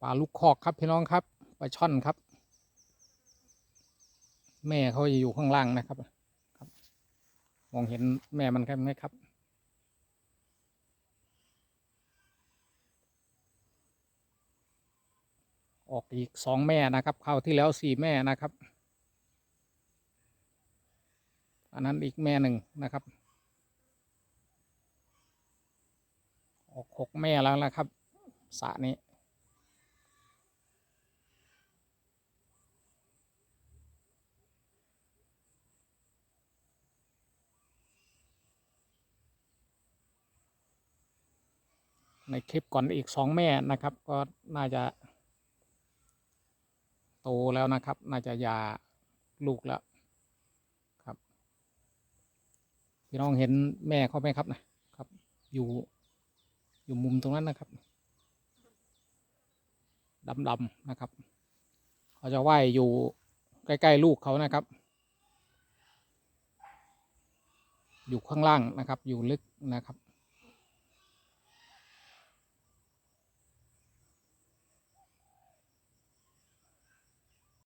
ปลาลูกคอกครับพี่น้องครับปลาช่อนครับ แม่เขาจะอยู่ข้างล่างนะครับครับ มองเห็นแม่มันครับไหมครับ ออกอีกสองแม่นะครับคราวที่แล้วสี่แม่นะครับ อันนั้นอีกแม่หนึ่งนะครับ ออกหกแม่แล้วนะครับสระนี้ ในคลิปก่อนอีกสองแม่นะครับ ก็น่าจะ โตแล้วนะครับ น่าจะยาลูกแล้วครับ พี่น้องเห็นแม่เขาไหมครับนะครับ อยู่อยู่มุมตรงนั้นนะครับดำๆนะครับเขาจะว่ายอยู่ใกล้ ๆ ลูกเขานะครับ อยู่ข้างล่างนะครับ อยู่ลึกนะครับ